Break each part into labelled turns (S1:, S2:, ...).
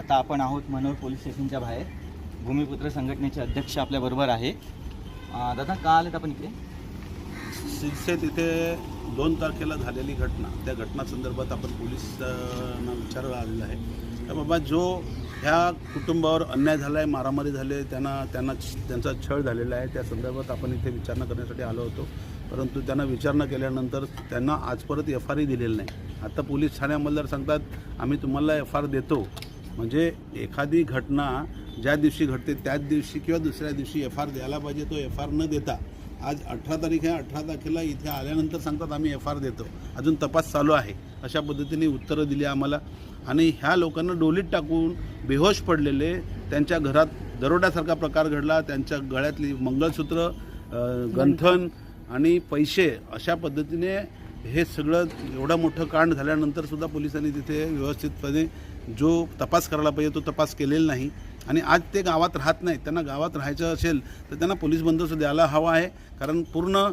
S1: आता आपण आहोत मनोर पोलीस स्टेशनच्या बाहेर. भूमिपुत्र संघटनेचे अध्यक्ष आपल्याबरोबर आहे. अं, दादा का आलेत आपण इकडे
S2: शिरसे तिथे दोन तारखेला झालेली घटना. त्या घटना संदर्भात आपण पोलिसांना विचारायला आलेलं आहे. तर बाबा जो ह्या कुटुंबावर अन्याय झाला आहे मारामारी झाले त्यांना त्यांना त्यांचा छळ झालेला आहे त्या संदर्भात आपण इथे विचारणा करण्यासाठी आलो होतो. परंतु त्यांना विचारणा केल्यानंतर त्यांना आज परत एफ आरही दिलेलं नाही. आता पोलीस ठाणे सांगतात आम्ही तुम्हाला एफ आर देतो. म्हणजे एखादी घटना ज्या दिवशी घडते त्याच दिवशी किंवा दुसऱ्या दिवशी एफ आर द्यायला पाहिजे तो एफ आर न देता आज अठरा तारीख आहे अठरा तारखेला इथे आल्यानंतर सांगतात आम्ही एफ आर देतो. अजून तपास चालू आहे. अशा पद्धतीने उत्तरं दिली आम्हाला. आणि ह्या लोकांना डोलीत टाकून बेहोश पडलेले त्यांच्या घरात दरोड्यासारखा प्रकार घडला त्यांच्या गळ्यातली मंगळसूत्र गंथन आणि पैसे अशा पद्धतीने हे सगळं एवढं मोठं कांड झाल्यानंतर सुद्धा पोलिसांनी तिथे व्यवस्थितपणे जो तपास करायला पाहिजे तो तपास केलेला नाही. आणि आज ते गावात राहत नाहीत त्यांना गावात राहायचं असेल तर त्यांना पोलीस बंदोबस्त द्यायला हवा आहे. कारण पूर्ण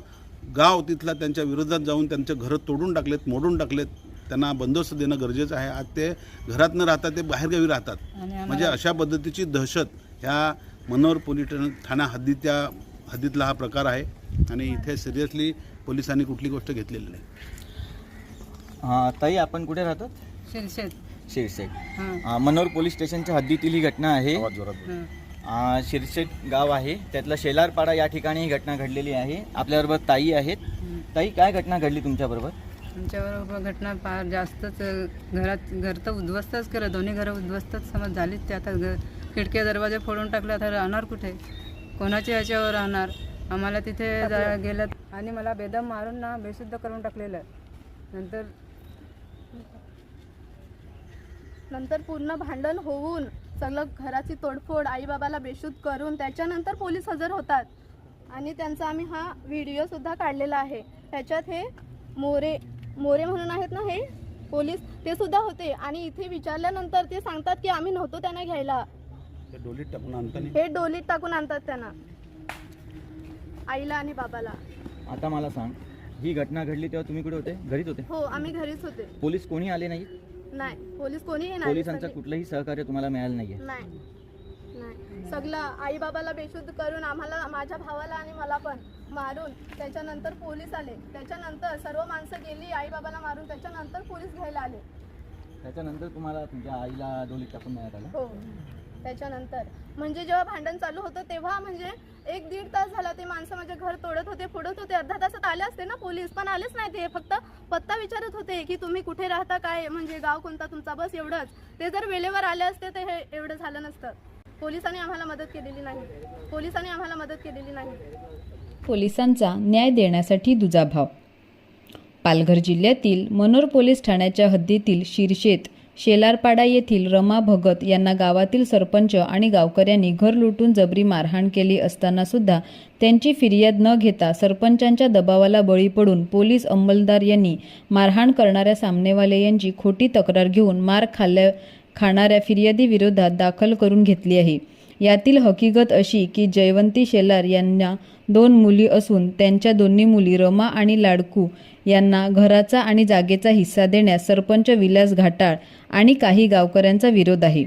S2: गाव तिथला त्यांच्या विरोधात जाऊन त्यांचे घरं तोडून टाकलेत मोडून टाकलेत. त्यांना बंदोबस्त देणं गरजेचं आहे. आज ते घरात न राहता ते बाहेरगावी राहतात. म्हणजे अशा पद्धतीची दहशत ह्या मनोहर पोलीस ठाणा हद्दीच्या हद्दीतला हा प्रकार आहे. आणि इथे सिरियसली पोलिसांनी कुठली गोष्ट घेतलेली नाही.
S1: ताई आपण कुठे राहतात?
S3: शिरशेत
S1: शिरसेट.
S3: हां.
S1: अं, मनोर पोलीस स्टेशनच्या हद्दीतील ही घटना आहे.
S2: आवाज जोरात बोला.
S3: हां.
S1: अं, शिरसेट गाव आहे. त्यातला शेलारपाडा या ठिकाणी ही घटना घडलेली आहे. आपल्याबरोबर ताई आहेत. ताई काय घटना घडली तुमच्याबरोबर?
S3: आमच्याबरोबर घटना फार जास्तच अ, घरात घर तर उद्ध्वस्तच केलं. दोन्ही घरं उद्ध्वस्तच समज झालीच ते. आता घ खिडके दरवाजे फोडून टाकले. आता राहणार कुठे? कोणाच्या ह्याच्यावर राहणार? आम्हाला तिथे जा गेलं. आणि मला बेदम मारून ना बेशुद्ध करून टाकलेलं. नंतर
S4: नंतर पूर्ण भांडण होऊन सगळं घराची तोडफोड आईबाबाला बेशुद्ध करून त्याच्यानंतर पोलीस हजर होतात. आणि त्यांचा आम्ही हा व्हिडिओ सुद्धा काढलेला आहे. त्याच्यात हे मोरे मोरे म्हणून आहेत ना हे पोलीस ते सुद्धा होते. आणि इथे विचारल्यानंतर ते सांगतात की आम्ही नव्हतो त्यांना घ्यायला.
S2: डोलीत टाकून आणताना
S4: हे डोलीत टाकून आणतात त्यांना. आईला आणि बाबाला.
S1: आता मला सांग ही घटना घडली तेव्हा तुम्ही कुठे होते? घरीच होते?
S4: हो आम्ही घरीच होते.
S1: पोलीस कोणी आले नाही
S4: नाही पोलीस नाही
S1: पोलिसांचं
S4: सगळे-
S1: कुठलंही सहकार्य तुम्हाला मिळालं नाहीये.
S4: नाही नाही. सगळं आई बाबाला बेशुद्ध करून आम्हाला माझ्या भावाला आणि मला पण मारून त्याच्यानंतर पोलीस आले. त्याच्यानंतर सर्व माणसं गेली आई बाबाला मारून त्याच्यानंतर पोलीस घ्यायला आले.
S1: त्याच्यानंतर तुम्हाला तुमच्या आईला डोलीत टाकून मिळत आलं
S4: हो. त्याच्यानंतर. म्हणजे जेव्हा भांडण चालू होतं तेव्हा म्हणजे एक दीड तास झाला ते माणसं माझे घर तोडत होते फोडत होते. अर्धा तासात आले असते ना पोलीस पण आलेच नाही ते. फक्त पत्ता विचारत होते की तुम्ही कुठे राहता काय म्हणजे गाव कोणता तुमचा बस एवढंच. ते जर वेळेवर आले असते तर हे एवढं झालं नसतं. पोलिसांनी आम्हाला मदत केलेली नाही. पोलिसांनी आम्हाला मदत केलेली नाही.
S5: पोलिसांचा न्याय देण्यासाठी दुजाभाव. पालघर जिल्ह्यातील मनोर पोलीस ठाण्याच्या हद्दीतील शिरशेत शेलारपाडा येथील रमा भगत यांना गावातील सरपंच आणि गावकऱ्यांनी घर लुटून जबरी मारहाण केली असताना सुद्धा त्यांची फिर्याद न घेता सरपंचांच्या दबावाला बळी पडून पोलीस अंमलदार यांनी मारहाण करणाऱ्या सामनेवाले यांची खोटी तक्रार घेऊन मार खाल्ल्या खाणाऱ्या फिर्यादीविरोधात दाखल करून घेतली आहे. यातील हकीकत अशी की जयवंती शेलार यांना दोन मुली असून त्यांच्या दोन्ही मुली रमा आणि लाडकू यांना घराचा आणि जागेचा हिस्सा देण्यास सरपंच विलास घाटाळ आणि काही गावकऱ्यांचा विरोध आहे.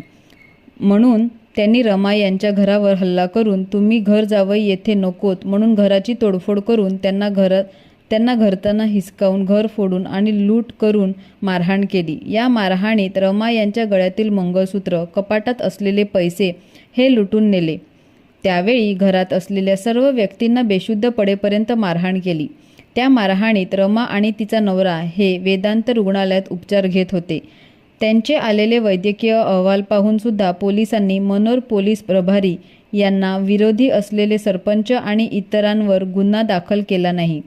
S5: म्हणून त्यांनी रमा यांच्या घरावर हल्ला करून तुम्ही घर जावई येथे नकोत म्हणून घराची तोडफोड करून त्यांना घर त्यांना घरताना हिसकावून घर फोडून आणि लूट करून मारहाण केली. या मारहाणीत रमा यांच्या गळ्यातील मंगळसूत्र कपाटात असलेले पैसे हे लुटून नेले. त्यावेळी घरात असलेल्या सर्व व्यक्तींना बेशुद्ध पडेपर्यंत मारहाण केली. त्या मारहाणीत रमा आणि तिचा नवरा हे वेदांत रुग्णालयात उपचार घेत होते. त्यांचे आलेले वैद्यकीय अहवाल पाहूनसुद्धा पोलिसांनी मनोर पोलीस प्रभारी यांना विरोधी असलेले सरपंच आणि इतरांवर गुन्हा दाखल केला नाही.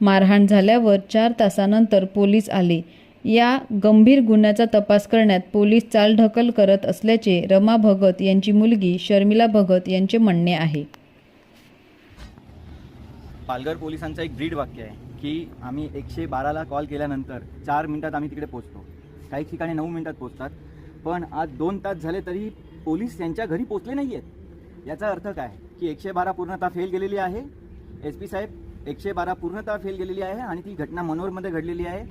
S5: मारहाण झाल्यावर चार तासानंतर पोलीस आले. या गंभीर गुन्ह्याचा तपास करण्यात पोलीस चालढकल करत असल्याचे रमा भगत यांची मुलगी शर्मिला भगत यांचे म्हणणे आहे.
S1: पालघर पोलिसांचं एक ब्रीड वाक्य आहे की आम्ही एकशे बाराला कॉल केल्यानंतर चार मिनिटात आम्ही तिकडे पोचतो काही ठिकाणी नऊ मिनिटात पोचतात पण आज दोन तास झाले तरी पोलीस त्यांच्या घरी पोचले नाही आहेत याचा अर्थ काय? की एकशे बारा पूर्णतः फेल गेलेली आहे. एस पी साहेब एकशे बारा पूर्णतः फेल गेलेली आहे आणि ती घटना मनोरमध्ये घडलेली आहे.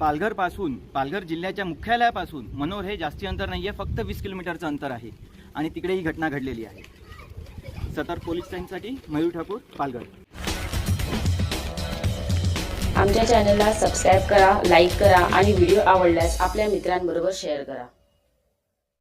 S1: पालघरपासून पालघर जिल्ह्याच्या मुख्यालयापासून मनोर हे जास्ती अंतर नाही आहे फक्त वीस किलोमीटरचं अंतर आहे. आणि तिकडे ही घटना घडलेली आहे. सतर पोलीस स्टेशनसाठी मयूर ठाकूर पालघर.
S6: आमच्या चॅनलला सबस्क्राईब करा लाईक करा आणि व्हिडिओ आवडल्यास आपल्या मित्रांबरोबर शेअर करा.